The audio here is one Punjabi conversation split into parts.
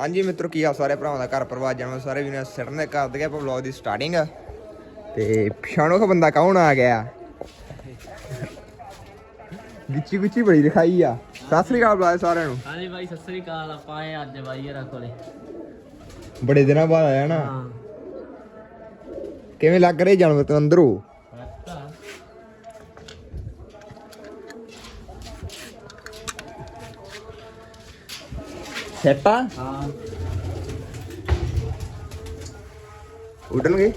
ਹਾਂਜੀ ਮਿੱਤਰੋ ਕੀ ਹਾਲ ਸਾਰੇ ਭਰਾਵਾਂ ਦਾ ਘਰ ਪਰਿਵਾਰ ਜਾਨਵਰ ਸਾਰੇ ਵੀ ਨੇ ਸਿਰਨ ਦੇ ਕਰ ਦਗੇ ਆਪਾਂ ਵਲੌਗ ਦੀ ਸਟਾਰਟਿੰਗ ਤੇ ਪਛਾਣੋ ਕੋ ਬੰਦਾ ਕੌਣ ਆ ਗਿਆ? ਗਿੱਚੀ ਗੁੱਚੀ ਬੜੀ ਦਿਖਾਈ ਆ। ਸਤਿ ਸ੍ਰੀ ਅਕਾਲ ਬੁਲਾਏ ਸਾਰਿਆਂ ਨੂੰ। ਹਾਂਜੀ ਬਾਈ ਸਤਿ ਸ੍ਰੀ ਅਕਾਲ ਆਪਾਂ ਆਏ ਅੱਜ ਬਾਈ ਹਰਾਂ ਕੋਲੇ। ਬੜੇ ਦਿਨਾਂ ਬਾਅਦ ਆਇਆ ਨਾ। ਕਿਵੇਂ ਲੱਗ ਰਹੇ ਜਾਨਵਰ ਤੋਂ ਅੰਦਰੋਂ ਅੱਛਾ ਆ ਹਾਂ ਉੱਡਣਗੇ?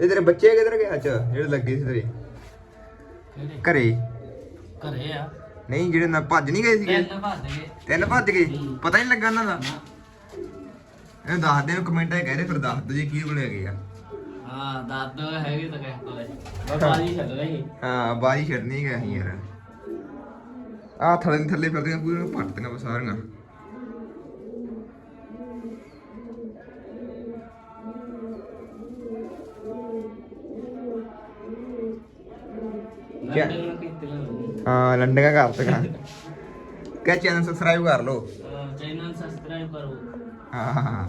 ਇਹ ਤੇਰੇ ਬੱਚੇ ਕਿੱਧਰ ਗਏ? ਅੱਜ ਜਿਹੜੇ ਲੱਗੇ ਸੀ ਤੇਰੇ। ਕਿਹੜੇ? ਘਰੇ। ਘਰੇ ਆ। ਨਹੀਂ ਜਿਹੜੇ ਨਾ ਭੱਜ ਨਹੀਂ ਗਏ ਸੀਗੇ? ਤਿੰਨ ਭੱਜ ਗਏ। ਤਿੰਨ ਭੱਜ ਗਏ? ਪਤਾ ਹੀ ਨਹੀਂ ਲੱਗਾ ਉਹਨਾਂ ਦਾ। ਇਹ ਦੱਸ ਦੇ ਕਮੈਂਟਾਂ 'ਚ ਕਹਿ ਰਹੇ ਫਿਰ ਦੱਸ ਦਿਓ ਜੀ ਕੀ ਬਣੇ ਗਏ ਆ। ਹਾਂ ਦਾਦੋ ਹੈਗੇ ਤਾਂ ਕਿਸੇ ਕੋਲੇ। ਬਾਬਾ ਜੀ ਛੱਡ ਰਹੀ ਹਾਂ ਬਾਰੀ ਛੱਡਣੀ ਗਏ ਸੀ ਯਾਰ। ਆ ਥੱਲੇ ਥੱਲੇ ਫਿਰਦੀਆਂ ਪੂਰੀਆਂ ਪੱਟਦੀਆਂ ਬਸ ਸਾਰੀਆਂ। ਹਾਂ ਲੰਡਗਾ ਕਰ ਤੱਕਾਂ ਕਹ ਚੈਨਲ ਸਬਸਕ੍ਰਾਈਬ ਕਰ ਲਓ? ਚੈਨਲ ਸਬਸਕ੍ਰਾਈਬ ਕਰੋ। ਹਾਂ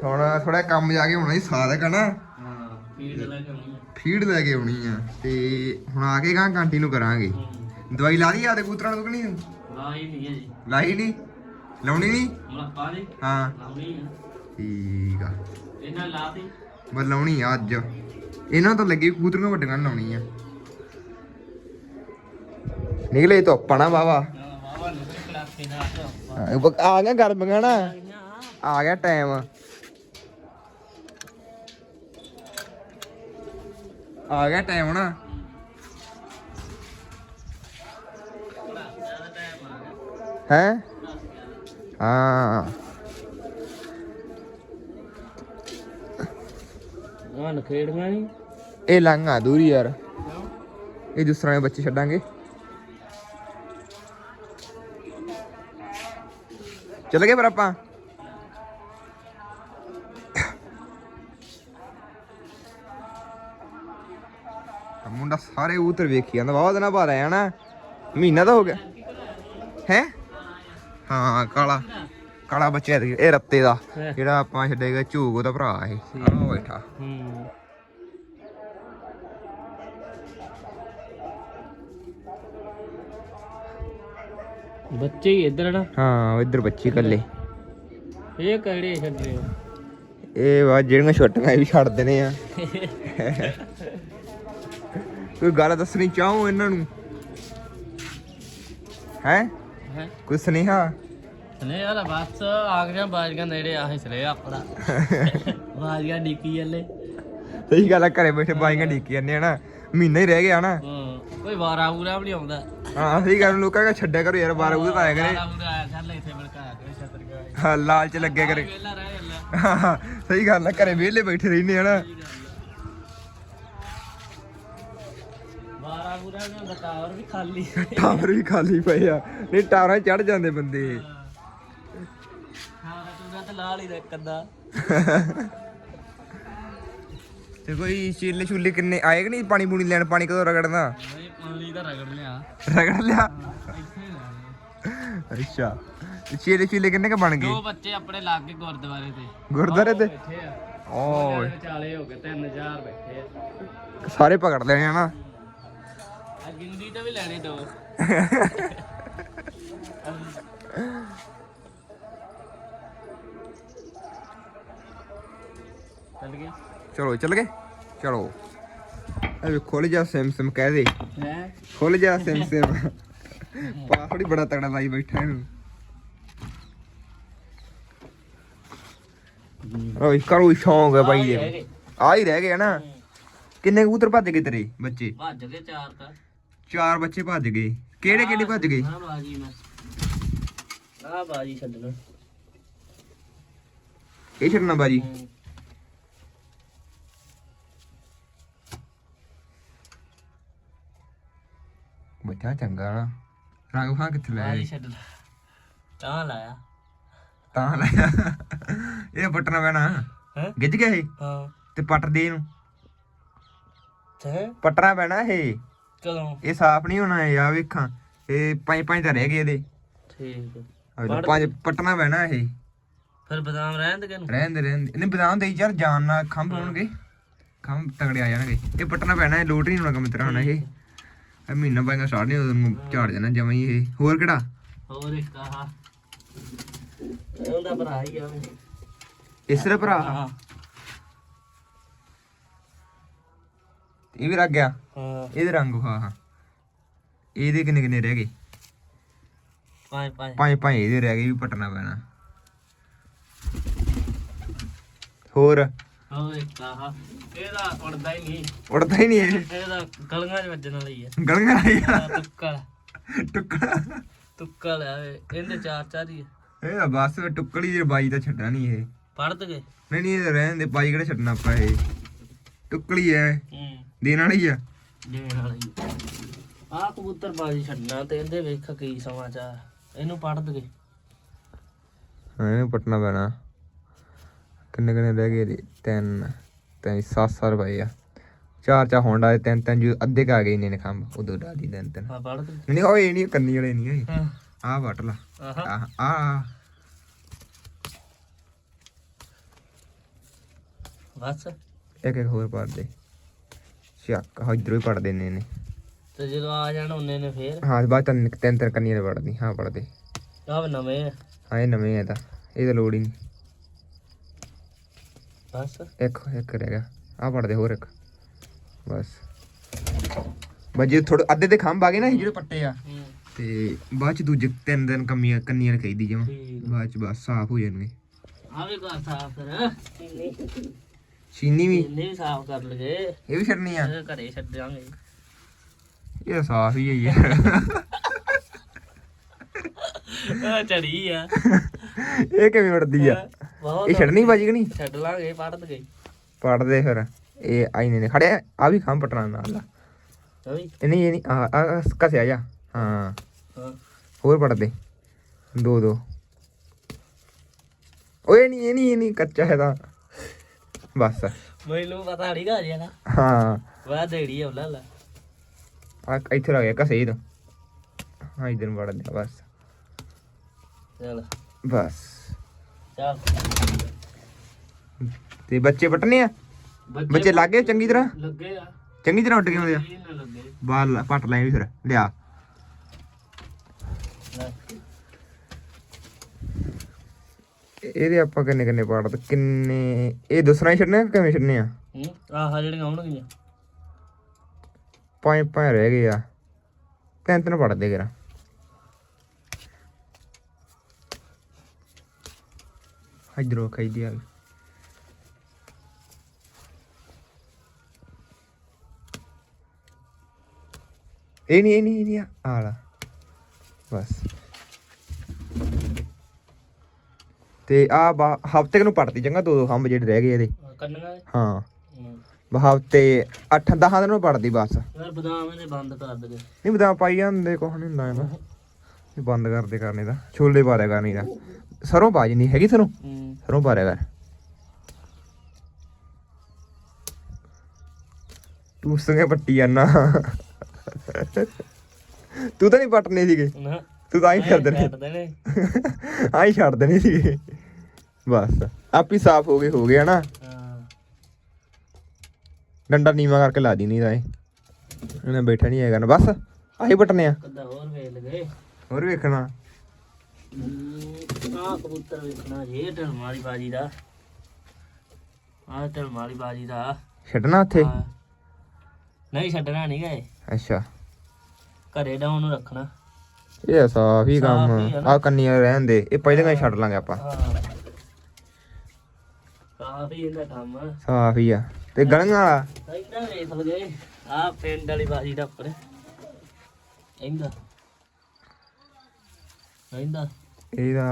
ਥੋੜਾ ਥੋੜਾ ਕੰਮ ਜਾ ਕੇ ਹੋਣਾ ਹੀ ਸਾਦ ਕਹਣਾ ਹਾਂ ਫੀਡ ਲੈ ਕੇ ਫੀਡ ਲੈ ਕੇ ਆਉਣੀ ਆ ਤੇ ਹੁਣ ਆ ਕੇ ਗਾਂ ਕੰਟੀਨਿਊ ਕਰਾਂਗੇ। ਹੂੰ। ਦਵਾਈ ਲਾ ਲਈ ਆ ਤੇ ਕੂਤਰਾਂ ਨੂੰ ਕਿ ਨਹੀਂ? ਲਾਈ ਨਹੀਂ ਹੈ ਜੀ ਲਾਈ ਨਹੀਂ? ਲਾਉਣੀ ਨਹੀਂ? ਹੁਣ ਪਾਣੀ ਹਾਂ। ਲਾਉਣੀ ਆ। ਠੀਕ ਆ। ਇਹਨਾਂ ਲਾ ਦੀ। ਬਸ ਲਾਉਣੀ ਆ ਅੱਜ। ਇਹਨਾਂ ਤੋਂ ਲੱਗੀ ਕੂਤਰੀਆਂ ਵੱਡੀਆਂ ਨੀ ਲਾਉਣੀ ਆ। ਨਿਕਲੇ ਤੋਂ ਪਣਾ ਬਾਵਾ ਵਾਵਾ ਆ ਗਿਆ ਗਰਮ ਗਾਣਾ ਆ ਗਿਆ ਟਾਈਮ ਆ ਗਿਆ ਟਾਈਮ ਨਾ। ਹੈ? ਹਾਂ। ਹਾਂ ਖੇਡਣਾ ਨਹੀਂ ਇਹ ਲੰਘਾ ਦੂਰੀ ਯਾਰ। ਇਹ ਦੂਸਰਾ ਨੇ ਬੱਚੇ ਛੱਡਾਂਗੇ। ਚੱਲ ਗਏ ਫਿਰ ਆਪਾਂ। ਸਾਰੇ ਉਤਰ ਵੇਖੀ ਜਾਂਦਾ ਬਾਬਾ ਦਿਨਾਂ ਬਾਅਦ ਆਇਆ ਨਾ ਮਹੀਨਾ ਤਾਂ ਹੋ ਗਿਆ। ਹੈ? ਹਾਂ ਕਾਲਾ ਕਾਲਾ ਬੱਚਾ ਇਹ ਰੱਤੇ ਦਾ ਜਿਹੜਾ ਆਪਾਂ ਛੱਡੇਗਾ ਝੂਗ ਉਹਦਾ ਭਰਾ ਇਹ ਆਹ ਬੈਠਾ। ਹੂੰ। ਬੱਚੇ ਹੀ ਇੱਧਰ ਨਾ। ਹਾਂ ਇੱਧਰ ਬੱਚੀ ਇਕੱਲੇ। ਇਹ ਕਿਹੜੇ ਛੱਡ ਰਹੇ ਹੋ ਇਹ ਵਾ ਜਿਹੜੀਆਂ ਛੋਟੀਆਂ ਇਹ ਵੀ ਛੱਡ ਦੇਣੇ ਆ। ਕੋਈ ਗੱਲ ਦੱਸਣੀ ਚਾਹੋ ਇਹਨਾਂ ਨੂੰ? ਹੈ? ਹੈ? ਕੋਈ ਸੁਨੇਹਾ? ਨੇ ਯਾਰ ਬਸ ਆ ਗਿਆ ਬਾਜੀਆਂ ਨੇੜੇ ਆਹੇ ਚਲੇ ਆਪਣਾ। ਬਾਜੀਆਂ ਡਿੱਕੀ ਜੱਲੇ ਸਹੀ ਗੱਲ ਆ ਘਰੇ ਬੈਠੇ ਬਾਈਆਂ ਡੀਕੀ ਜਾਂਦੇ ਆ ਨਾ ਮਹੀਨਾ ਹੀ ਰਹਿ ਗਿਆ ਨਾ। ਹਾਂ ਕੋਈ ਵਾਰਾ ਪੂਰਾ ਵੀ ਨਹੀਂ ਆਉਂਦਾ। ਹਾਂ ਸਹੀ ਗੱਲ ਲੋਕਾਂ ਕਾ ਛੱਡਿਆ ਕਰੋ ਯਾਰ ਆਇਆ ਕਰੇ। ਵਾਰਾ ਪੂਰਾ ਆਇਆ ਚੱਲ ਇੱਥੇ ਬਲਕਾ ਕੇ ਛਤਰ ਗਿਆ ਹਾਂ ਲਾਲਚ ਲੱਗਿਆ ਕਰੇ। ਰਹਿ ਸਹੀ ਗੱਲ ਆ ਘਰੇ ਵਿਹਲੇ ਬੈਠੇ ਰਹਿੰਦੇ ਆ ਪੂਰਾ ਟਾਵਰ ਵੀ ਖਾਲੀ ਟਾਵਰ ਵੀ ਖਾਲੀ ਪਏ ਆ। ਨਹੀਂ ਟਾਵਰਾਂ ਚੜ ਜਾਂਦੇ ਬੰਦੇ। ਹਾਂ। ਤੂੰ ਤਾਂ ਲਾ ਲਈ ਦਾ ਅੱਧਾ। ਤੇ ਕੋਈ ਚੀਲੇ ਚੁੱਲੇ ਕਿੰਨੇ ਆਏ ਕਿ ਨਹੀਂ ਪਾਣੀ ਪੂਣੀ ਲੈਣ ਪਾਣੀ ਕਦੋਂ ਰਗੜਨਾ? ਨਹੀਂ ਪਾਣੀ ਦਾ ਰਗੜ ਲਿਆ। ਰਗੜ ਲਿਆ? ਅੱਛਾ। ਤੇ ਚੀਲੇ ਚੁੱਲੇ ਕਿੰਨੇ ਕ ਬਣ ਗਏ? ਦੋ ਬੱਚੇ ਆਪਣੇ ਲੱਗ ਗਏ ਗੁਰਦੁਆਰੇ ਤੇ? ਗੁਰਦਾਰੇ ਤੇ ਓਏ। ਵਿਚਾਲੇ ਹੋ ਗਏ 3000 ਬੈਠੇ ਆ। ਸਾਰੇ ਪਕੜ ਲੈਣੇ ਆ ਨਾ। ਦੋ। ਚੱਲ ਗਏ। ਚਲੋ ਚੱਲ ਗਏ। ਚਲੋ। ਇਹ ਵੀ ਖੁੱਲ ਜਾ ਸਿਮ ਸਿਮ ਕਹਿ ਦੇ। ਹੈ? ਖੁੱਲ ਜਾ ਸਿਮ ਸਿਮ। ਪਾਸਵਰਡ ਬੜਾ ਤਗੜਾ ਲਾਈ ਬੈਠਾ ਇਹਨੂੰ। ਓਏ ਕਰੋ ਸ਼ੌਂਕ ਹੈ ਬਾਈ ਦੇ ਆ ਹੀ ਰਹਿ ਗਏ ਨਾ ਕਿੰਨੇ ਕਬੂਤਰ ਭੱਜ ਗਏ ਤੇਰੇ ਬੱਚੇ? ਭੱਜ ਗਏ ਚਾਰ ਤਾਂ। ਚਾਰ ਬੱਚੇ ਭੱਜ ਗਏ। ਕਿਹੜੇ ਕਿਹੜੇ ਭੱਜ ਗਏ? ਆ ਬਾਜੀ ਨਾ ਆ ਬਾਜੀ ਛੱਡਣਾ। ਇਹ ਛੱਡਣਾ ਬਾਜੀ? ਬੱਚਾ ਚੰਗਾ ਨਾ ਰੰਗ ਫਾਂ ਕਿੱਥੇ ਲੈ ਬਾਜੀ ਛੱਡਣਾ। ਤਾਂ ਲਾਇਆ। ਤਾਂ ਲੈ ਇਹ ਪਟਣਾ ਪੈਣਾ। ਹੈ? ਗਿੱਜ ਗਿਆ ਇਹ? ਹਾਂ। ਤੇ ਪੱਟ ਦੇ ਇਹਨੂੰ। ਤੇ ਪਟਣਾ ਪੈਣਾ ਇਹ। ਕਦੋਂ? ਇਹ ਸਾਫ਼ ਨਹੀਂ ਹੋਣਾ ਇਹ ਆ ਵੇਖਾਂ। ਇਹ ਪੰਜ ਪੰਜ ਤਾਂ ਰਹਿ ਗਏ ਇਹਦੇ। ਠੀਕ ਹੈ। ਆਹ ਲਓ, ਪੰਜ ਪਟਣਾ ਪੈਣਾ ਇਹ। ਫਿਰ ਬਦਾਮ ਰਹਿਣ ਦੇ ਕਿਨੂੰ ਰਹਿੰਦੇ ਰਹਿੰਦੇ ਇਹਨੇ ਬਦਾਮ ਦੇਈ ਯਾਰ ਜਾਨ ਨਾਲ ਖੰਭ ਹੋਣਗੇ। ਖੰਭ ਤਗੜੇ ਆ ਜਾਣਗੇ। ਇਹ ਪਟਣਾ ਪੈਣਾ ਇਹ ਲੋਟ ਨਹੀਂ ਹੋਣਾ ਕੰਮ ਤੇਰਾ ਹੁਣ ਇਹ। ਇਹ ਮਹੀਨਾ ਬਾਅਦ ਸਟਾਰਟ ਨਹੀਂ ਉਦੋਂ ਝਾੜ ਜਾਣਾ ਜਮਾਂ ਹੀ ਇਹ। ਹੋਰ ਕਿਹੜਾ? ਹੋਰ ਇੱਕ ਆਹ। ਉਹਦਾ ਭਰਾ ਹੀ ਆ ਵੇ। ਇਸਰੇ ਭਰਾ? ਹਾਂ। ਇਹ ਵੀ ਰੱਖ ਗਿਆ। ਹਾਂ। ਇਹਦੇ ਰੰਗ ਹਾਂ ਹਾਂ। ਇਹਦੇ ਕਿੰਨੇ ਕਿੰਨੇ ਰਹਿ ਗਏ? ਪੰਜ ਪੰਜ ਪੰਜ ਪੰਜ ਇਹਦੇ ਰਹਿ ਗਏ ਵੀ ਪਟਣਾ ਪੈਣਾ। ਹੋਰ? ਹੋਰ ਇੱਕ ਆਹ ਇਹਦਾ ਉੜਦਾ ਹੀ ਨਹੀਂ। ਉੜਦਾ ਹੀ ਨਹੀਂ ਇਹ। ਇਹਦਾ ਗਲੀਆਂ 'ਚ ਵੱਜਣ ਵਾਲੀ ਆ। ਗਲੰਗਾ ਆਈ ਆਹ ਤੁੱਕਲ ਟੁੱਕੜਾ ਤੁੱਕਲ ਆ ਇਹਦੇ ਚਾਰ ਚਾਰ ਹੀ ਆ। ਇਹ ਤਾਂ ਬਸ ਟੁੱਕੜੀ ਦੀ ਬਾਈ ਤਾਂ ਛੱਡਣਾ ਨਹੀਂ ਇਹ। ਪੜ੍ਹਦ ਗਏ? ਨਹੀਂ ਨਹੀਂ ਇਹ ਰਹਿਣ ਦੇ ਬਾਈ ਕਿਹੜਾ ਛੱਡਣਾ ਆਪਾਂ ਇਹ। ਟੁੱਕੜੀ ਐ ਹੂੰ। ਦੇਣ ਵਾਲੀ ਆ? ਦੇਣ ਵਾਲੀ ਆ। ਕਬੂਤਰ ਬਾਜੀ ਛੱਡਣਾ ਤੇ ਇਹਦੇ ਵੇਖ ਕੀ ਸਮਾਚਾਰ। ਇਹਨੂੰ ਪੜ੍ਹਦ ਗਏ ਹਾਂ ਇਹਨੂੰ ਪਟਣਾ ਪੈਣਾ। ਕਿੰਨੇ ਕਿੰਨੇ ਰਹਿ ਗਏ? ਤਿੰਨ ਤਿੰਨ ਸੱਤ ਸੱਤ ਪਏ ਆ। ਚਾਰ ਚਾਰ ਹੋਂਡਾ ਦੇ ਤਿੰਨ ਤਿੰਨ ਜੋ ਅੱਧੇ ਕਾ ਗਏ ਨੇ ਖੰਭ। ਉਦੋਂ ਡਾਦੀ ਤਿੰਨ ਤਿੰਨ। ਹਾਂ ਪੜ੍ਹਦ ਨਹੀਂ ਉਹ ਇਹ ਨਹੀਂ ਕੰਨੀ ਵਾਲੇ ਨਹੀਂ ਹਾਂ। ਆਹ ਵਟ ਲਾ। ਆਹ। ਆਹ ਬਸ। ਇੱਕ ਇੱਕ ਹੋਰ ਪੜ ਦੇ। ਚੱਕ ਇਧਰੋਂ ਹੀ ਪੜ ਦੇਣੇ ਨੇ ਤੇ ਜਦੋਂ ਆ ਜਾਣ ਉਹਨੇ ਨੇ ਫੇਰ? ਹਾਂ ਬਾਅਦ ਤਿੰਨ ਤਿੰਨ ਤਿੰਨ ਕੰਨੀਆਂ ਦੇ ਪੜਦੀ ਹਾਂ ਪੜ ਦੇ ਆਹ ਨਵੇਂ ਆ। ਹਾਂ ਇਹ ਨਵੇਂ ਆ ਤਾਂ ਇਹ ਤਾਂ ਲੋੜ ਹੀ ਨਹੀਂ। ਬਸ। ਇੱਕ ਇੱਕ ਰਹਿ ਗਿਆ ਆਹ ਪੜ ਦੇ ਹੋਰ ਇੱਕ ਬਸ। ਬਸ ਜੇ ਥੋੜੇ ਅੱਧੇ ਦੇ ਖੰਭ ਆ ਗਏ ਨਾ ਇਹ ਜਿਹੜੇ ਪੱਟੇ ਆ ਹੂੰ। ਤੇ ਬਾਅਦ ਚ ਦੂਜੇ ਤਿੰਨ ਦਿਨ ਕੰਮੀਆਂ ਕੰਨੀਆਂ ਰਖਾਈਦੀ ਜਮਾ। ਠੀਕ ਬਾਅਦ ਚ ਬਸ ਸਾਫ਼ ਹੋ ਜਾਣਗੇ। ਆ ਵੀ ਕਰ ਸਾਫ਼ ਫਿਰ ਇਹਨੇ ਚੀਨੀ ਵੀ ਵੀ ਸਾਫ਼ ਕਰ ਲਗੇ ਇਹ ਵੀ ਛੱਡਣੀ ਆ? ਇਹ ਘਰੇ ਛੱਡਾਂਗੇ ਇਹ ਸਾਫ਼ ਹੀ ਹੈ ਯਾਰ ਆ ਚੜੀ ਆ। ਇਹ ਕਿਵੇਂ ਉੜਦੀ ਆ? ਇਹ ਛੱਡਣੀ ਬਾਜੀ ਕਿ ਨਹੀਂ? ਛੱਡ ਲਾਂਗੇ ਪੜਦ ਗਏ ਪੜ ਦੇ ਫਿਰ। ਇਹ ਆਈਨੇ ਨੇ ਖੜਿਆ। ਆ ਵੀ ਖੰਭ ਪਟਣਾ ਨਾਲ ਆ। ਇਹ ਨਹੀਂ ਇਹ ਨਹੀਂ। ਆ ਆ ਕਸਿਆ ਜਾ। ਹਾਂ। ਹੋਰ ਪੜ ਦੇ। ਦੋ ਦੋ। ਓਏ ਨਹੀਂ ਇਹ ਨਹੀਂ ਇਹ ਨਹੀਂ ਕੱਚਾ ਹੈ ਤਾਂ ਬਸ। ਮੈਨੂੰ ਪਤਾ ਨਹੀਂ ਗਾ ਜਿਹੜਾ ਹਾਂ। ਵਾ ਦੇੜੀ ਆ ਲਾ ਲਾ ਆ ਇੱਥੇ ਰਹਿ ਗਿਆ ਕਸੇ ਤਾਂ। ਹਾਂ ਇਧਰ ਵੜ ਦੇ ਬਸ। ਚੱਲ। ਬਸ। ਚੱਲ। ਤੇ ਬੱਚੇ ਪਟਨੇ ਆ? ਬੱਚੇ ਲੱਗੇ ਚੰਗੀ ਤਰ੍ਹਾਂ? ਲੱਗੇ ਆ। ਚੰਗੀ ਤਰ੍ਹਾਂ ਉੱਡ ਗਏ ਹੁੰਦੇ ਆ? ਲੱਗੇ। ਬਾਲ ਪਟ ਲੈ ਵੀ ਫਿਰ। ਲਿਆ ਲੈ। ਇਹ- ਇਹਦੇ ਆਪਾਂ ਕਿੰਨੇ ਕਿੰਨੇ ਪਾੜ ਕਿੰਨੇ ਇਹ ਦੂਸਰਾ ਹੀ ਛੱਡਨੇ ਆ ਕਿ ਕਿਵੇਂ ਛੱਡਨੇ ਆ? ਹੂੰ ਆਹ ਜਿਹੜੀਆਂ ਆਉਣਗੀਆਂ। ਪੰਜ ਪੰਜ ਰਹਿ ਗਏ ਆ। ਤਿੰਨ ਤਿੰਨ ਪੜਦੇ ਕਰਾਂ। ਇਧਰੋਂ ਖਾਈਦੀ ਆ ਇਹ ਨਹੀਂ ਇਹ ਨਹੀਂ ਇਹ ਨਹੀਂ ਆਲਾ ਬਸ। ਤੇ ਆ ਹਫ਼ਤੇ ਨੂੰ ਪੜਦੀ ਚੰਗਾ ਦੋ ਦੋ ਖੰਭ ਜਿਹੜੇ ਰਹਿ ਗਏ ਇਹਦੇ। ਕੰਨਾਂ ਹਾਂ। ਹੂੰ। ਹਫ਼ਤੇ 8 10 ਦਿਨ ਨੂੰ ਪੜਦੀ ਬਸ। ਯਾਰ ਬਦਾਮ ਇਹਨੇ ਬੰਦ ਕਰ ਦੇ ਨਹੀਂ ਬਦਾਮ ਪਾਈ ਜਾਂਦੇ ਕੁਛ ਨਹੀਂ ਹੁੰਦਾ ਇਹਦਾ। ਇਹ ਬੰਦ ਕਰਦੇ ਕਰਨੇ ਦਾ ਛੋਲੇ ਪਾ ਦਿਆ ਕਰਨੀ ਦਾ। ਸਰੋਂ ਬਾਜ ਨਹੀਂ ਹੈਗੀ ਸਰੋਂ? ਸਰੋਂ ਪਾ ਦਿਆ ਕਰ। ਤੂੰ ਸੰਗੇ ਪੱਟੀ ਜਾਨਾ। ਤੂੰ ਤਾਂ ਨਹੀਂ ਪੱਟਨੇ ਸੀਗੇ। ਨਾ। ਤੂੰ ਤਾਂ ਹੀ ਦੇਣੇ। ਆਈ ਛੱਡ ਦੇਣੇ ਸੀਗੇ ਬਸ ਆਪੀ ਸਾਫ਼ ਹੋ ਗਏ ਹੋ ਗਿਆ ਨਾ ਹਾਂ। ਡੰਡਾ ਨੀਵਾ ਕਰਕੇ ਲਾ ਦੀ ਨਹੀਂ ਤਾਂ ਇਹ। ਇਹਨੇ ਬੈਠਾ ਨਹੀਂ ਹੈਗਾ ਨਾ। ਬਸ ਆਹੀ ਪਟਨੇ ਆ। ਕਦਾ ਹੋਰ ਵੇਲ ਗਏ ਹੋਰ ਵੇਖਣਾ। ਆ ਕਬੂਤਰ ਵੇਖਣਾ ਜੇ ਢਲਮ ਵਾਲੀ ਬਾਜੀ ਦਾ। ਆ ਢਲਮ ਵਾਲੀ ਬਾਜੀ ਦਾ। ਛੱਡਣਾ ਉੱਥੇ। ਨਹੀਂ ਛੱਡਣਾ ਨਹੀਂ ਗਏ। ਅੱਛਾ। ਘਰੇ ਡਾਉਨ ਨੂੰ ਰੱਖਣਾ। ਇਹ ਸਾਫ਼ ਹੀ ਕੰਮ। ਆ ਕੰਨੀਆਂ ਰਹਿਣ ਦੇ। ਇਹ ਪਹਿਲਾਂ ਹੀ ਛੱਡ ਲਾਂਗੇ ਆਪਾਂ। ਹਾਂ। ਕਾਫੀ ਇਹਦਾ ਕੰਮ। ਆ ਸਾਫ਼ ਹੀ ਆ। ਤੇ ਗਲੀਆਂ ਵਾਲਾ? ਇੰਦਾ ਵੇਖ ਲਗੇ ਆ ਪਿੰਡ ਵਾਲੀ ਬਾਜੀ ਦਾ ਉੱਪਰ। ਇੰਦਾ ਇੰਦਾ ਇਹਦਾ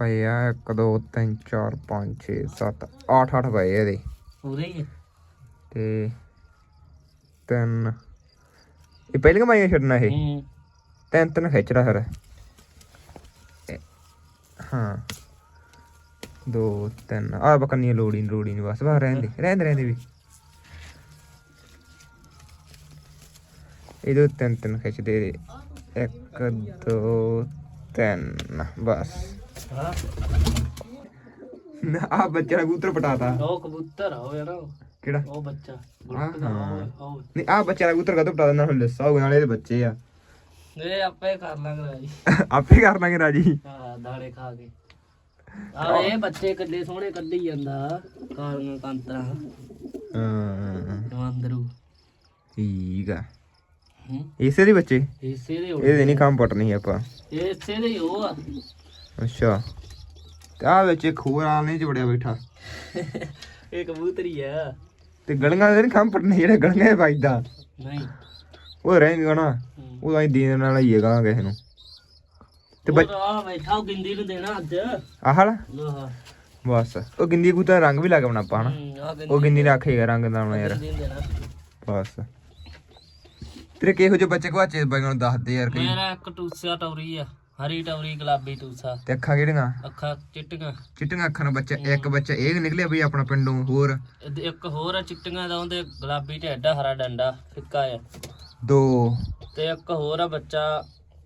ਪਏ ਆ 1 2 3 4 5 6 7 8 8 ਪਏ ਇਹਦੇ। ਪੂਰੇ ਹੀ ਆ। ਤੇ ਤਿੰਨ। ਇਹ ਪਹਿਲਾਂ ਮਾਈਆਂ ਛੱਡਣਾ ਇਹ? ਹੂੰ। ਤਿੰਨ ਤਿੰਨ ਖਿੱਚਦਾ ਫਿਰ। ਹਾਂ। ਦੋ ਤਿੰਨ ਆ ਬਕੰਨੀਆਂ ਲੋੜੀ ਨੀ ਲੋੜੀ ਨੀ ਬਸ ਬਸ ਰਹਿੰਦੇ ਰਹਿੰਦੇ ਰਹਿੰਦੇ ਵੀ। ਇਹਦੇ ਤਿੰਨ ਤਿੰਨ ਖਿੱਚਦੇ ਦੇ ਇੱਕ ਦੋ ਤਿੰਨ ਬਸ। ਹਾਂ। ਆ ਬੱਚਾ ਕਬੂਤਰ ਪਟਾਤਾ। ਉਹ ਕਬੂਤਰ ਆ ਉਹ ਯਾਰ ਕਿਹੜਾ? ਉਹ ਬੱਚਾ। ਹਾਂ, ਨਹੀਂ ਆ ਬੱਚਾ ਕਬੂਤਰ ਕਦੋਂ ਪਟਾ ਹੁਣ ਲੱਸਾ ਹੋ ਗਿਆ ਨਾਲੇ ਇਹਦੇ ਬੱਚੇ ਆ। ਆਪੇ ਕਰ ਲਾਂਗੇ ਰਾਜੀ। ਆਪੇ ਕਰ ਲਾਂਗੇ ਰਾਜੀ। ਹਾਂ ਦਾਣੇ ਖਾ ਕੇ। ਆ ਇਹ ਬੱਚੇ ਕੱਡੇ ਸੋਹਣੇ ਕੱਢੀ ਜਾਂਦਾ ਕਾਲੀਆਂ ਕਾਂਤਰਾ ਹਾਂ। ਜਵਾਂਦਰੂ। ਠੀਕ ਆ। ਇਸੇ ਦੇ ਬੱਚੇ? ਇਸੇ ਦੇ ਇਹਦੇ ਨਹੀਂ ਕੰਮ ਪਟਣੀ ਆਪਾਂ। ਇਸੇ ਦੇ ਉਹ ਆ। ਅੱਛਾ। ਤੇ ਆ ਵਿੱਚ ਹੋਰ ਆਲਣੇ ਚ ਵੜਿਆ ਬੈਠਾ। ਇਹ ਕਬੂਤਰੀ ਆ। ਤੇ ਗਲੀਆਂ ਦੇ ਨਹੀਂ ਕੰਮ ਪਟਣੇ ਜਿਹੜੇ ਗਲੀਆਂ ਦੇ ਵੱਜਦਾ। ਨਹੀਂ। ਉਹ ਰਹੇਗਾ ਨਾ। ਉਹ ਆਈ ਦੇਣ ਨਾਲ ਹੀ ਹੈਗਾ ਕਿਸੇ ਨੂੰ। ਤੇ ਬੱਚ- ਉਹ ਬੈਠਾ ਉਹ ਗਿੰਦੀ ਨੂੰ ਦੇਣਾ ਅੱਜ। ਆਹ ਵਾਲਾ? ਆਹ। ਬਸ। ਉਹ ਗਿੰਦੀ ਕੂਤਾ ਰੰਗ ਵੀ ਲਗਾਉਣਾ ਆਪਾਂ ਹਨਾ। ਉਹ ਗਿੰਦੀ ਨੇ ਆਖੇਗਾ ਰੰਗ ਯਾਰ। ਗਿੰਦੀ ਨੂੰ ਦੇਣਾ। ਬਸ। ਤੇਰੇ ਕਿਹੋ ਜਿਹੇ ਬੱਚੇ ਕਵਾਚੇ ਬਾਈਆਂ ਨੂੰ ਦੱਸ ਦੇ ਯਾਰ ਕਈ। ਮੇਰਾ ਇੱਕ ਟੂਸਾ ਟੌਰੀ ਆ ਹਰੀ ਟੌਰੀ ਗੁਲਾਬੀ ਟੂਸਾ। ਤੇ ਅੱਖਾਂ ਕਿਹੜੀਆਂ? ਅੱਖਾਂ ਚਿੱਟੀਆਂ। ਚਿੱਟੀਆਂ ਅੱਖਾਂ ਨਾਲ ਬੱਚਾ ਇੱਕ ਬੱਚਾ ਇਹ ਨਿਕਲਿਆ ਬਈ ਆਪਣਾ ਪਿੰਡੋਂ ਹੋਰ? ਇਹਦੇ ਇੱਕ ਹੋਰ ਆ ਚਿੱਟੀਆਂ ਦਾ ਉਹਦੇ ਗੁਲਾਬੀ ਢੇਡਾ ਹਰਾ ਡੰਡਾ ਫਿੱਕਾ ਆ। ਦੋ। ਤੇ ਇੱਕ ਹੋਰ ਆ ਬੱਚਾ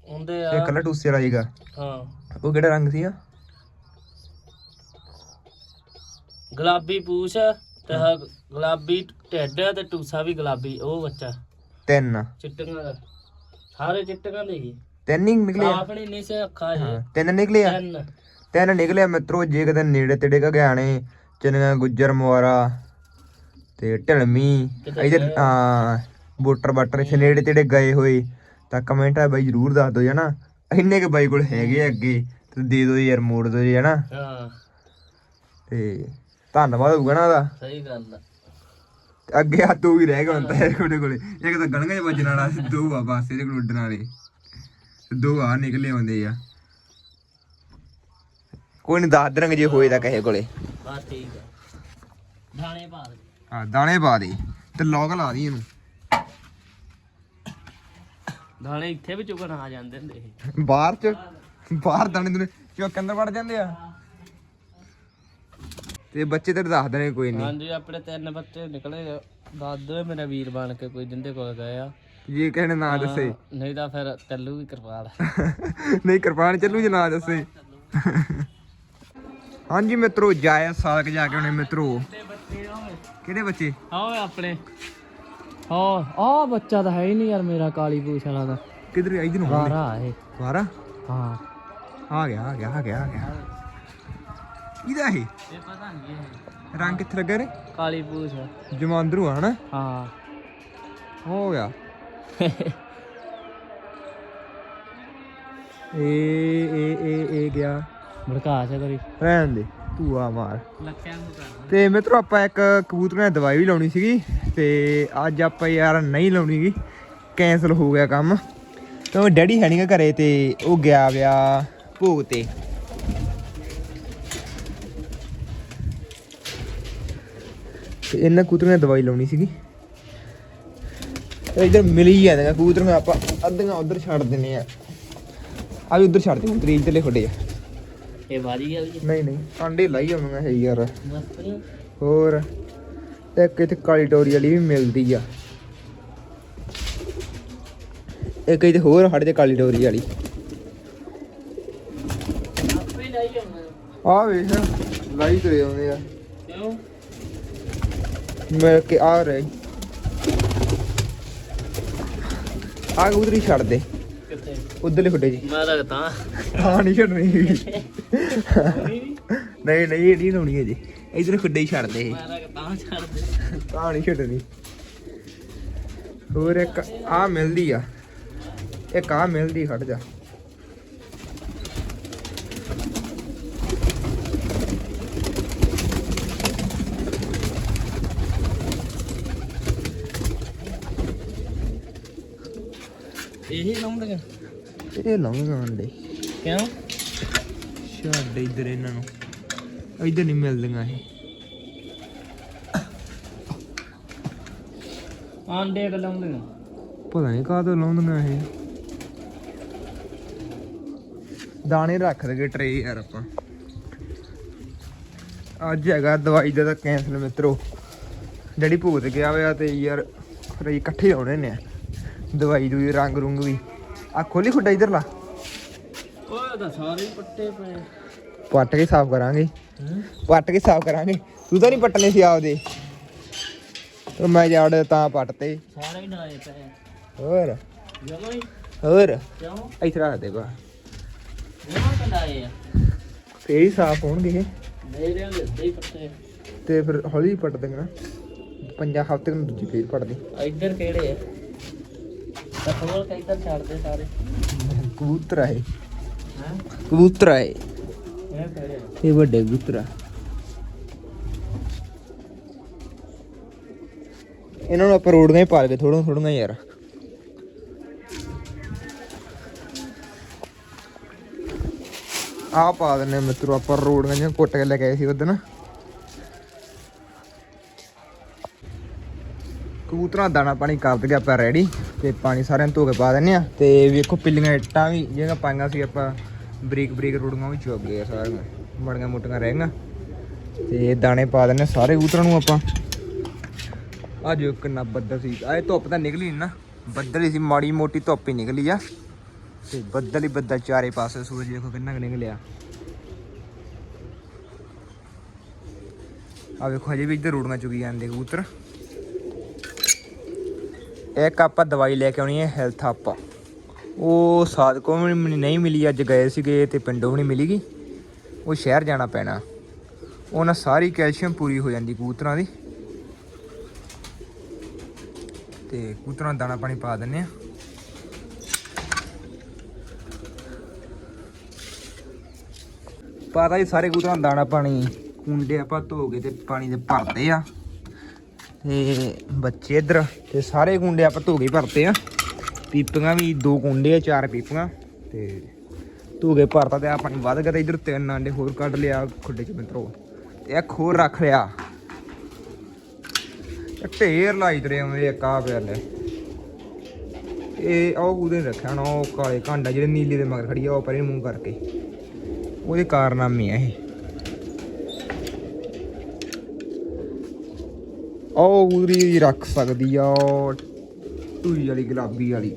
ਉਹਦੇ ਆ। ਇਹ ਕਲਰ ਟੂਸੇ ਵਾਲਾ ਜੀਗਾ ਹਾਂ। ਉਹ ਕਿਹੜਾ ਰੰਗ ਸੀ ਆ? ਗੁਲਾਬੀ ਪੂਛ ਤੇ ਆਹ ਗੁਲਾਬੀ ਢਿੱਡ ਤੇ ਟੂਸਾ ਵੀ ਗੁਲਾਬੀ ਉਹ ਬੱਚਾ। ਤਿੰਨ। ਚਿੱਟੀਆਂ ਦਾ। ਸਾਰੇ ਚਿੱਟੀਆਂ ਦੇ ਹੀ ਤਿੰਨ ਹੀ ਨਿਕਲੇ ਆ? ਆਪਣੀ ਨਹੀਂ ਸੇ ਅੱਖਾਂ ਹਾਂ ਇਹ ਤਿੰਨ ਨਿਕਲੇ ਆ। ਤਿੰਨ। ਤਿੰਨ ਨਿਕਲੇ ਆ ਮਿੱਤਰੋ ਜੇ ਕਿਤੇ ਨੇੜੇ ਤੇੜੇ ਕ ਗਿਆਣੇ ਚੰਗਾ ਗੁੱਜਰ ਮਵਾਰਾ ਤੇ ਢਲਮੀ। ਕਿਤੇ ਇਧਰ ਗਏ ਆ ਬੋਟਰ ਬਾਟਰ ਇੱਥੇ ਨੇੜੇ ਤੇੜੇ ਗਏ ਹੋਏ ਤਾਂ ਕਮੈਂਟ ਆ ਬਾਈ ਜਰੂਰ ਦੱਸ ਦਿਓ ਜਣਾ। ਇੰਨੇ ਕ ਬਾਈ ਕੋਲ ਹੈਗੇ ਆ ਅੱਗੇ ਤੇ ਦੇ ਦਿਓ ਯਾਰ ਮੋੜ ਦਿਓ ਜੀ ਹਨਾ ਹਾਂ। ਤੇ ਧੰਨਵਾਦ ਹੋਊਗਾ ਨਾ ਉਹਦਾ। ਸਹੀ ਗੱਲ ਆ। ਅੱਗੇ ਆ ਦੋ ਹੀ ਰਹਿ ਗਏ ਹੁਣ ਤਾਂ ਇਹ ਕੋਲੇ ਕੋਲੇ। ਇੱਕ ਤਾਂ ਗਣਗਾ ਚ ਵੱਜਣ ਵਾਲਾ ਸੀ ਦੋ ਆ ਬਸ ਇਹਦੇ ਕੋਲ ਉੱਡਣ ਵਾਲੇ। ਦੋ ਆ ਨਿਕਲੇ ਆਉਂਦੇ ਆ। ਕੋਈ ਨਹੀਂ ਦੱਸ ਦੇਣਗੇ ਜੇ ਹੋਏ ਤਾਂ ਕਹੇ ਕੋਲੇ। ਬਸ ਠੀਕ ਆ। ਦਾਣੇ ਪਾ ਦੇ। ਆ ਦਾਣੇ ਪਾ ਦੇ। ਤੇ ਲੌਗ ਲਾ ਦੀ ਇਹਨੂੰ। ਦਾਣੇ ਇੱਥੇ ਵੀ ਚੁਗਣ ਆ ਜਾਂਦੇ ਹੁੰਦੇ ਇਹ। ਬਾਹਰ ਚ? ਬਾਹਰ ਦਾਣੇ ਦੁਨੇ ਚੁੱਕ ਅੰਦਰ ਵੜ ਜਾਂਦੇ ਆ? ਤੇ ਬੱਚੇ ਤੇ ਦੱਸ ਦੇਣੇ ਕੋਈ ਨਹੀਂ। ਹਾਂਜੀ ਆਪਣੇ ਤਿੰਨ ਬੱਚੇ ਨਿਕਲੇ ਦਿਓ ਮੇਰੇ ਵੀਰ ਬਣ ਕੇ ਕੋਈ ਜਿੰਦੇ ਕੋਲ ਗਏ ਆ। ਜੇ ਕਿਸੇ ਨੇ ਨਾ ਦੱਸੇ। ਨਹੀਂ ਤਾਂ ਫਿਰ ਤੈਲੂ ਵੀ ਕਰਵਾ ਲੈ ਨਹੀਂ ਕਿਰਪਾਨ ਚੱਲੂ ਜੇ ਨਾ ਦੱਸੇ। ਹਾਂਜੀ ਮਿੱਤਰੋ ਜਾਇਆ ਸਾਲਕ ਜਾ ਕੇ ਉਹਨੇ ਮਿੱਤਰੋ। ਕਿਹੜੇ ਬੱਚੇ? ਆਪਣੇ। ਹਾਂ ਆ ਬੱਚਾ ਤਾਂ ਹੈ ਹੀ ਨਹੀਂ ਯਾਰ ਮੇਰਾ ਕਾਲੀ ਪੂਛ ਵਾਲਾ ਦਾ ਕਿਧਰ ਇਧਰ ਨੂੰ ਵਾਰਾ ਇਹ ਵਾਰਾ ਹਾਂ। ਆ ਗਿਆ ਆ ਗਿਆ ਆ ਗਿਆ ਆ ਗਿਆ। ਇਹਦਾ ਇਹ? ਇਹ ਪਤਾ ਨਹੀਂ ਇਹ ਰੰਗ ਕਿੱਥੇ ਲੱਗਾ ਰੇ ਕਾਲੀ ਪੂਛ। ਜਮਾਂਦਰੂ ਆ ਹਨਾ? ਹਾਂ। ਹੋ ਗਿਆ। ਇਹ ਇਹ ਇਹ ਇਹ ਗਿਆ। ਭੜਕਾ ਚ ਕਰੀ ਰਹਿਣ ਦੇ। ਤੂੰ ਆ ਮਾਰ ਨੂੰ ਤੇ ਮਿੱਤਰੋ ਆਪਾਂ ਇੱਕ ਕਬੂਤਰਾਂ ਦੀ ਦਵਾਈ ਵੀ ਲਾਉਣੀ ਸੀਗੀ ਤੇ ਅੱਜ ਆਪਾਂ ਯਾਰ ਨਹੀਂ ਲਾਉਣੀਗੀ ਕੈਨਸਲ ਹੋ ਗਿਆ ਕੰਮ। ਕਿਉਂਕਿ ਡੈਡੀ ਹੈ ਨਹੀਂਗਾ ਘਰੇ ਤੇ ਉਹ ਗਿਆ ਵਿਆ ਭੋਗ ਤੇ। ਤੇ ਇਹਨਾਂ ਕਬੂਤਰਾਂ ਦੀ ਦਵਾਈ ਲਾਉਣੀ ਸੀਗੀ। ਤੇ ਇਧਰ ਮਿਲ ਹੀ ਜਾਂਦੀਆਂ ਕਬੂਤਰਾਂ ਆਪਾਂ ਅੱਧੀਆਂ ਉਧਰ ਛੱਡ ਦਿੰਨੇ ਆ। ਆ ਵੀ ਉਧਰ ਛੱਡ ਦੇ ਕਬੂਤਰੀ ਇੱਧਰਲੇ ਖੁੱਡੇ ਆ। ਇਹ ਵਾਰੀ ਆ ਵੀ। ਨਹੀਂ ਨਹੀਂ ਆਂਡੇ ਲਾਈ ਆਉਣੀਆਂ ਹੈ ਯਾਰ। ਮਸਤ ਨੀ। ਹੋਰ ਤੇ ਇੱਕ ਇੱਥੇ ਕਾਲੀ ਟੋਰੀ ਵਾਲੀ ਵੀ ਮਿਲਦੀ ਆ। ਇੱਕ ਇੱਥੇ ਹੋਰ ਸਾਡੇ ਤੇ ਕਾਲੀ ਟੋਰੀ ਵਾਲੀ। ਆਪੇ ਲਾਈ ਆਉਣਾ ਆ ਵੇਖ ਲਾਈ ਤੁਰੇ ਆਉਂਦੇ ਆ। ਕਿਉਂ? ਮਿਲ ਕੇ ਆ ਰਹੇ। ਆ ਕਬੂਤਰੀ ਛੱਡ ਦੇ। ਕਿੱਥੇ? ਉਧਰਲੇ ਫੁੱਟੇ ਜੀ। ਮੈਂ ਲੱਗਦਾ। ਹਾਂ ਨਹੀਂ ਛੱਡਣੀ। ਨਹੀਂ ਨਹੀਂ ਇਹਦੀ ਲਾਉਣੀ ਹੈ ਜੀ ਇਧਰ ਖੁੱਡੇ ਹੀ ਛੱਡ ਦੇ ਇਹ। ਮੈਂ ਲੱਗਦਾ ਛੱਡ ਦੇ ਤਾਂ ਨਹੀਂ ਛੱਡਣੀ। ਹੋਰ ਇੱਕ ਆ ਮਿਲਦੀ ਆ। ਇੱਕ ਆ ਮਿਲਦੀ ਖੜ ਜਾ। ਇਹੀ ਲਾਉਂਦੇ ਇਹ ਲੰਘਾਂ ਦੇ ਕਿਉਂ? ਛੱਡ ਇੱਧਰ ਇਹਨਾਂ ਨੂੰ। ਇੱਧਰ ਨਹੀਂ ਮਿਲਦੀਆਂ ਇਹ। ਆਂਡੇ ਕ ਲਾਉਂਦੇ ਪਤਾ ਨਹੀਂ ਕਾਹਤੋਂ ਲਾਉਂਦੀਆਂ ਇਹ। ਦਾਣੇ ਰੱਖ ਦਗੇ ਟਰੇ ਯਾਰ ਆਪਾਂ। ਅੱਜ ਹੈਗਾ ਦਵਾਈ ਦਾ ਕੈਂਸਲ ਮਿੱਤਰੋ। ਜਿਹੜੀ ਭੂਤ ਗਿਆ ਹੋਇਆ ਤੇ ਯਾਰ ਫਿਰ ਇਕੱਠੇ ਆਉਣੇ ਨੇ। ਦਵਾਈ ਦੂਈ ਰੰਗ ਰੁੰਗ ਵੀ। ਆ ਖੋਲੀ ਖੁੱਡਾ ਇਧਰਲਾ ਓਏ ਤਾਂ ਸਾਰੇ ਹੀ ਪੱਟੇ ਪਏ। ਪੱਟ ਕੇ ਸਾਫ਼ ਕਰਾਂਗੇ। ਪੱਟ ਕੇ ਸਾਫ਼ ਕਰਾਂਗੇ। ਤੂੰ ਤਾਂ ਨਹੀਂ ਪੱਟਨੇ ਸੀ ਆਪਦੇ। ਤੇ ਮੈਂ ਜਾੜ ਤਾਂ ਪੱਟਤੇ। ਸਾਰੇ ਹੀ ਡਾਏ ਪਏ। ਹੋਰ? ਜਮਾ ਹੀ। ਹੋਰ? ਕਿਉਂ? ਇੱਥੇ ਰੱਖ ਦੇ ਬਾ। ਜਮਾ ਤਾਂ ਡਾਏ ਆ। ਫੇਰ ਹੀ ਸਾਫ਼ ਹੋਣਗੇ। ਮੇਰੇ ਹੀ ਪੱਟੇ। ਤੇ ਫਿਰ ਹੌਲੀ ਪੱਟ ਦੇਣਾ। ਪੰਜਾਂ ਹਫ਼ਤੇ ਨੂੰ ਦੂਜੀ ਫੇਰ ਪੱਟ ਦੇ। ਇੱਧਰ ਕਿਹੜੇ ਆ? ਤਾਂ ਖੋਲ ਕੇ ਇੱਧਰ ਛੱਡ ਦੇ ਸਾਰੇ। ਕਬੂਤਰ ਆਏ ਕਬੂਤਰ ਆਏ ਇਹ ਵੱਡੇ ਕਬੂਤਰ। ਆ ਇਹਨਾਂ ਨੂੰ ਆਪਾਂ ਰੋੜੀਆਂ ਹੀ ਪਾ ਲਗੇ ਥੋੜੀਆਂ ਥੋੜੀਆਂ ਯਾਰ। ਆ ਪਾ ਦਿੰਨੇ ਮਿੱਤਰੋ, ਆਪਾਂ ਰੋੜੀਆਂ ਜਿਹੀਆਂ ਕੁੱਟ ਕੇ ਲੈ ਕੇ ਆਏ ਸੀ ਉਦੋਂ ਕਬੂਤਰਾਂ ਦਾਣਾ ਪਾਣੀ ਕਰ ਦਗੇ ਆਪਾਂ ਰੈਡੀ ਤੇ ਪਾਣੀ ਸਾਰਿਆਂ ਨੂੰ ਧੋ ਕੇ ਪਾ ਦਿੰਨੇ ਆ ਤੇ ਵੇਖੋ, ਪਿੱਲੀਆਂ ਇੱਟਾਂ ਵੀ, ਜਿਹੜੀਆਂ ਪਾਈਆਂ ਸੀ ਆਪਾਂ। ਬਰੀਕ ਬਰੀਕ ਰੋੜੀਆਂ ਵੀ ਚੁੱਕ ਗਏ ਆ ਸਾਰੀਆਂ। ਮੜੀਆਂ ਮੋਟੀਆਂ ਰਹਿ ਗਈਆਂ ਤੇ ਦਾਣੇ ਪਾ ਦਿੰਨੇ ਆ ਸਾਰੇ ਕਬੂਤਰਾਂ ਨੂੰ ਆਪਾਂ। ਆ ਜੋ ਕਿੰਨਾ ਬੱਦਲ ਸੀ। ਆਏ ਧੁੱਪ ਤਾਂ ਨਿਕਲੀ ਨਹੀਂ ਨਾ। ਬੱਦਲ ਹੀ ਸੀ, ਮਾੜੀ ਮੋਟੀ ਧੁੱਪ ਹੀ ਨਿਕਲੀ ਆ। ਤੇ ਬੱਦਲ ਹੀ ਬੱਦਲ ਚਾਰੇ ਪਾਸੇ ਸੂਰਜ ਦੇਖੋ ਕਿੰਨਾ ਕੁ ਨਿਕਲਿਆ। ਆ ਵੇਖੋ, ਹਜੇ ਵੀ ਇੱਧਰ ਰੋੜੀਆਂ ਚੁਗੀ ਜਾਂਦੇ ਕਬੂਤਰ। ਇੱਕ ਆਪਾਂ ਦਵਾਈ ਲੈ ਕੇ ਆਉਣੀ ਹੈ ਹੈਲਥ ਅਪ ਉਹ ਸਾਦਕੋਂ ਵੀ ਨਹੀਂ ਮਿਲੀ, ਅੱਜ ਗਏ ਸੀਗੇ ਤੇ ਪਿੰਡੋਂ ਵੀ ਨਹੀਂ ਮਿਲੀਗੀ ਉਹ ਸ਼ਹਿਰ ਜਾਣਾ ਪੈਣਾ। ਉਹਨਾਂ ਸਾਰੀ ਕੈਲਸ਼ੀਅਮ ਪੂਰੀ ਹੋ ਜਾਂਦੀ ਕਬੂਤਰਾਂ ਦੀ। ਤੇ ਕਬੂਤਰਾਂ ਦਾਣਾ ਪਾਣੀ ਪਾ ਦਿੰਨੇ ਆ। ਪਤਾ ਜੀ ਸਾਰੇ ਕਬੂਤਰਾਂ ਦਾਣਾ ਪਾਣੀ ਕੁੰਡੇ ਆਪਾਂ ਧੋ ਕੇ ਤੇ ਪਾਣੀ ਦੇ ਭਰਦੇ ਆ। ਤੇ ਬੱਚੇ ਇੱਧਰ ਤੇ ਸਾਰੇ ਕੁੰਡੇ ਆਪਾਂ ਧੋ ਕੇ ਭਰਤੇ ਆ। ਪੀਪੀਆਂ ਵੀ, ਦੋ ਕੁੰਡੇ ਆ, ਚਾਰ ਪੀਪੀਆਂ। ਤੇ ਧੋ ਕੇ ਭਰਤਾ ਤੇ ਆ ਪਾਣੀ ਵੱਧ ਗਿਆ ਤੇ ਇੱਧਰ ਤਿੰਨ ਆਂਡੇ ਹੋਰ ਕੱਢ ਲਿਆ ਖੁੱਡੇ ਚ ਮਿੱਤਰੋ। ਤੇ ਇੱਕ ਹੋਰ ਰੱਖ ਲਿਆ। ਢੇਰ ਲਾਈ ਤਰੇ ਆਉਂਦੇ ਇੱਕ ਆ ਪਿਆ ਲੈ। ਇਹ ਉਹ ਉਹਦੇ ਰੱਖਿਆ ਨਾ ਉਹ ਕਾਲੇ ਕਾਂਡਾ ਜਿਹੜੇ ਨੀਲੇ ਦੇ ਮਗਰ ਖੜੀ ਆ, ਉਹ ਪਰੇ ਮੂੰਹ ਕਰਕੇ। ਉਹਦੇ ਕਾਰਨਾਮੇ ਆ ਇਹ। ਉਹ ਉਰੀ ਰੱਖ ਸਕਦੀ ਆ, ਉਹ ਟੂਈ ਵਾਲੀ, ਗੁਲਾਬੀ ਵਾਲੀ।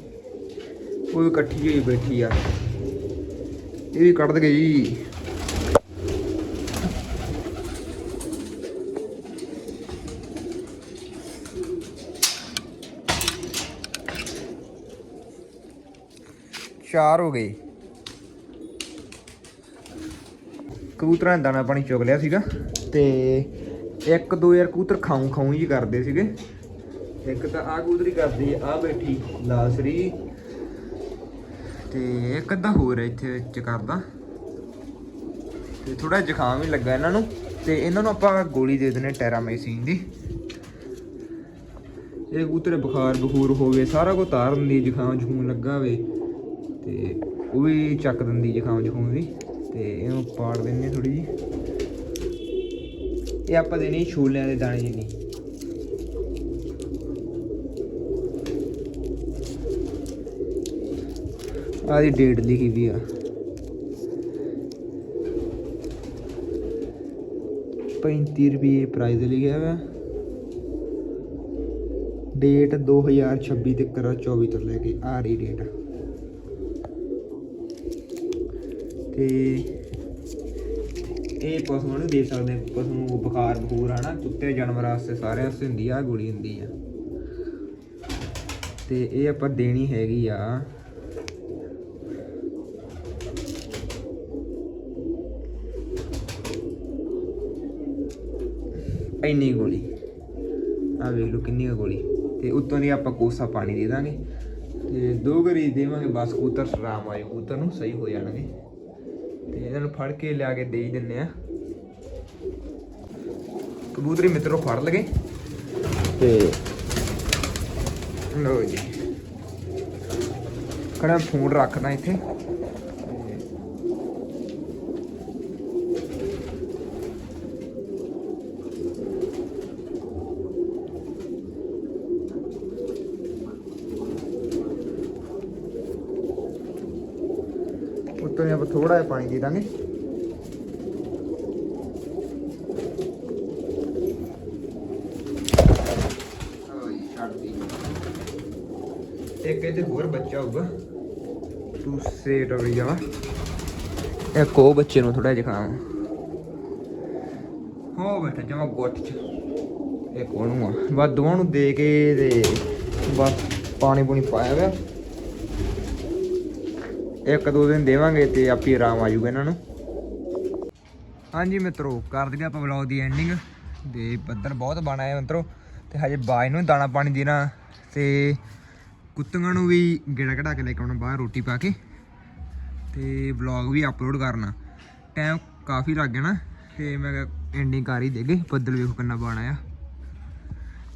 ਉਹ ਇਕੱਠੀ ਹੋਈ ਬੈਠੀ ਆ। ਇਹ ਵੀ ਕੱਢ ਦੇ ਜੀ। ਚਾਰ ਹੋ ਗਏ। ਕਬੂਤਰਾਂ ਦਾ ਦਾਣਾ ਪਾਣੀ ਚੁਗ ਲਿਆ ਸੀਗਾ ਤੇ ਇੱਕ ਦੋ ਯਾਰ ਕਬੂਤਰ ਖਾਉਂ ਖਾਉਂ ਹੀ ਕਰਦੇ ਸੀਗੇ। ਇੱਕ ਤਾਂ ਆ ਕਬੂਤਰੀ ਕਰਦੀ ਆ ਬੈਠੀ ਲਾਸਰੀ ਤੇ ਇੱਕ ਅੱਧਾ ਹੋਰ ਹੈ ਇੱਥੇ ਵਿੱਚ ਕਰਦਾ। ਤੇ ਥੋੜਾ ਜ਼ੁਕਾਮ ਵੀ ਲੱਗਾ ਇਹਨਾਂ ਨੂੰ। ਤੇ ਇਹਨਾਂ ਨੂੰ ਆਪਾਂ ਗੋਲੀ ਦੇ ਦਿੰਨੇ ਟੈਰਾਮਾਈਸਿਨ ਦੀ। ਇਹ ਕਬੂਤਰ ਬੁਖਾਰ ਬਖੂਰ ਹੋਵੇ, ਸਾਰਾ ਕੁਝ ਤਾਰ ਦਿੰਦੀ ਜ਼ੁਕਾਮ ਜ਼ੁਕਾਮ ਲੱਗਾ ਹੋਵੇ। ਤੇ ਉਹ ਵੀ ਚੱਕ ਦਿੰਦੀ ਜ਼ੁਕਾਮ ਜ਼ੁਕਾਮ ਦੀ ਤੇ ਇਹਨੂੰ ਪਾੜ ਦਿੰਨੇ ਥੋੜੀ ਜੀ ਇਹ ਆਪਾਂ ਦੇਣੀ ਛੋਲਿਆਂ ਦੇ ਦਾਣੇ ਜਿੰਨੀ ਆਦੀ ਡੇਟ ਲਿਖੀ ਵੀ ਆ। ਪੈਂਤੀ ਰੁਪਏ ਪ੍ਰਾਈਸ ਲਿਖਿਆ ਵਾ। ਡੇਟ 2026 ਤੱਕ ਕਰਾ 24 ਤੋਂ ਲੈ ਕੇ ਆ ਰਹੀ ਡੇਟ ਤੇ ਇਹ ਪਸ਼ੂਆਂ ਨੂੰ ਦੇ ਸਕਦੇ ਪਸ਼ੂ ਨੂੰ ਬੁਖਾਰ ਬਖੂਰ ਹਨਾ ਕੁੱਤੇ, ਜਾਨਵਰਾਂ ਵਾਸਤੇ ਸਾਰਿਆਂ ਵਾਸਤੇ ਹੁੰਦੀ ਆ, ਆਹ ਗੋਲੀ ਹੁੰਦੀ ਆ। ਤੇ ਇਹ ਆਪਾਂ ਦੇਣੀ ਹੈਗੀ ਆ ਇੰਨੀ ਗੋਲੀ। ਆ ਵੇਖ ਲਓ ਕਿੰਨੀ ਕੁ ਗੋਲੀ। ਤੇ ਉੱਤੋਂ ਦੀ ਆਪਾਂ ਕੋਸਾ ਪਾਣੀ ਦੇ ਦਾਂਗੇ। ਤੇ ਦੋ ਗਰੀ ਦੇਵਾਂਗੇ, ਬਸ ਕਬੂਤਰ ਆਰਾਮ ਆਏ। ਕਬੂਤਰ ਨੂੰ ਸਹੀ ਹੋ ਜਾਣਗੇ। ਤੇ ਇਹਨਾਂ ਨੂੰ ਫੜ ਕੇ ਲਿਆ ਕੇ ਦੇ ਹੀ ਦਿੰਨੇ ਆ। ਕਬੂਤਰੀ ਮਿੱਤਰੋ ਫੜ ਲਗੇ। ਤੇ ਲੋ ਜੀ। ਕੜਾ ਫੋਨ ਰੱਖਣਾ ਇੱਥੇ ਤੇ ਉੱਤੋਂ ਦੀ ਆਪਾਂ ਥੋੜਾ ਜਿਹਾ ਪਾਣੀ ਦੇ ਦਾਂਗੇ ਇੱਕ ਇਹਦੇ ਹੋਰ ਬੱਚਾ ਹੋਊਗਾ। ਦੂਸਰੇ ਟਵਰੀ ਵਾਲਾ ਇੱਕ ਉਹ ਬੱਚੇ ਨੂੰ ਥੋੜਾ ਜਿਹਾ ਖਾਵਾਂ ਹੋ ਬੈਠਾ ਜਮਾ ਗੋਟ ਚ। ਇੱਕ ਉਹਨੂੰ ਆ। ਬਸ ਦੋਵਾਂ ਨੂੰ ਦੇ ਕੇ ਤੇ ਬਸ ਪਾਣੀ ਪੂਣੀ ਪਾਇਆ ਹੋਇਆ। ਇੱਕ ਦੋ ਦਿਨ ਦੇਵਾਂਗੇ ਤੇ ਆਪੀ ਆਰਾਮ ਆ ਜਾਊਗਾ ਇਹਨਾਂ ਨੂੰ। ਹਾਂਜੀ ਮਿੱਤਰੋ, ਕਰ ਦਈਏ ਆਪਾਂ ਵਲੌਗ ਦੀ ਐਂਡਿੰਗ ਤੇ ਬੱਦਲ ਬਹੁਤ ਬਣ ਆਏ ਮਿੱਤਰੋ, ਤੇ ਹਜੇ ਬਾਈ ਨੂੰ ਦਾਣਾ ਪਾਣੀ ਦੇਣਾ। ਤੇ ਕੁੱਤਿਆਂ ਨੂੰ ਵੀ ਗੇੜਾ ਕਢਾ ਕੇ ਲੈ ਕੇ ਆਉਣਾ ਬਾਹਰ ਰੋਟੀ ਪਾ ਕੇ। ਤੇ ਵਲੌਗ ਵੀ ਅਪਲੋਡ ਕਰਨਾ। ਟਾਈਮ ਕਾਫੀ ਲੱਗ ਗਿਆ ਨਾ, ਤੇ ਮੈਂ ਐਂਡਿੰਗ ਕਰ ਹੀ ਦੇਗੇ ਬੱਦਲ ਵੇਖੋ ਕਿੰਨਾ ਬਣ ਆਇਆ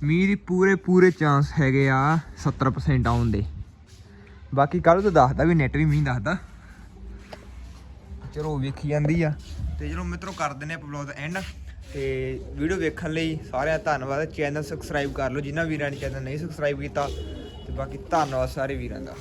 ਮੀਂਹ ਦੀ ਪੂਰੇ ਪੂਰੇ ਚਾਂਸ ਹੈਗੇ ਆ 70% ਆਉਣ ਦੇ। ਬਾਕੀ ਕੱਲ ਤੋਂ ਦੱਸਦਾ ਵੀ ਨੈਟ ਵੀ ਮੀਂਹ ਦੱਸਦਾ। ਚਲੋ ਵੇਖੀ ਜਾਂਦੀ ਆ। ਤੇ ਚਲੋ ਮਿੱਤਰੋ ਕਰ ਦਿੰਨੇ ਆਪਾਂ ਵਲੌਗ ਦਾ ਐਂਡ ਤੇ ਵੀਡੀਓ ਵੇਖਣ ਲਈ ਸਾਰਿਆਂ ਦਾ ਧੰਨਵਾਦ। ਚੈਨਲ ਸਬਸਕ੍ਰਾਈਬ ਕਰ ਲਓ। ਜਿਨ੍ਹਾਂ ਵੀਰਾਂ ਨੇ ਚੈਨਲ ਨਹੀਂ ਸਬਸਕ੍ਰਾਈਬ ਕੀਤਾ, ਤੇ ਬਾਕੀ ਧੰਨਵਾਦ ਸਾਰੇ ਵੀਰਾਂ ਦਾ।